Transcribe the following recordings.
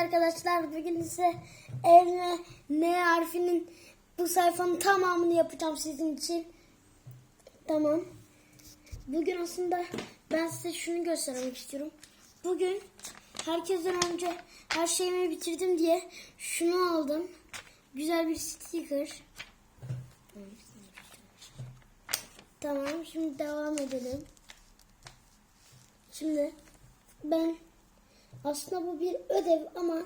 arkadaşlar bugün size elme N harfinin bu sayfanın tamamını yapacağım sizin için. Tamam. Bugün aslında ben size şunu göstermek istiyorum. Bugün herkesten önce her şeyimi bitirdim diye şunu aldım. Güzel bir sticker. Tamam şimdi devam edelim. Şimdi ben aslında bu bir ödev ama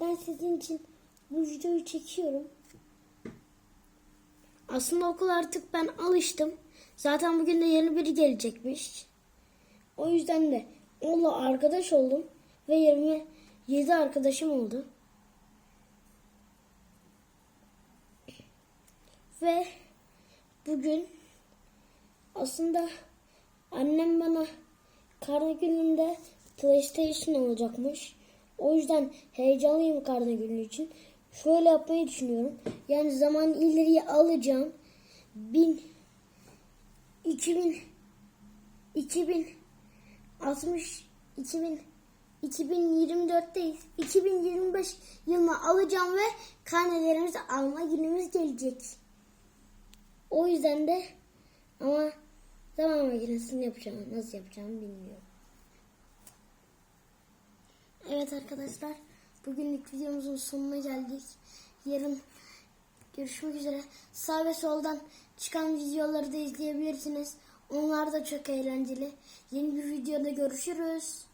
ben sizin için bu videoyu çekiyorum. Aslında okul artık ben alıştım. Zaten bugün de yeni biri gelecekmiş. O yüzden de onunla arkadaş oldum ve 27 arkadaşım oldu. Ve bugün aslında annem bana karne gününde PlayStation alacakmış. O yüzden heyecanlıyım karne günü için. Şöyle yapmayı düşünüyorum. Yani zaman ileriye alacağım. 1000 2000 2000 60 2000 2024'teyiz. 2025 yılına alacağım ve karnelerimizi alma günümüz gelecek. O yüzden de ama zaman makinesini yapacağım. Nasıl yapacağımı bilmiyorum. Evet arkadaşlar. Bugünlük videomuzun sonuna geldik. Yarın görüşmek üzere. Sağ ve soldan çıkan videoları da izleyebilirsiniz. Onlar da çok eğlenceli. Yeni bir videoda görüşürüz.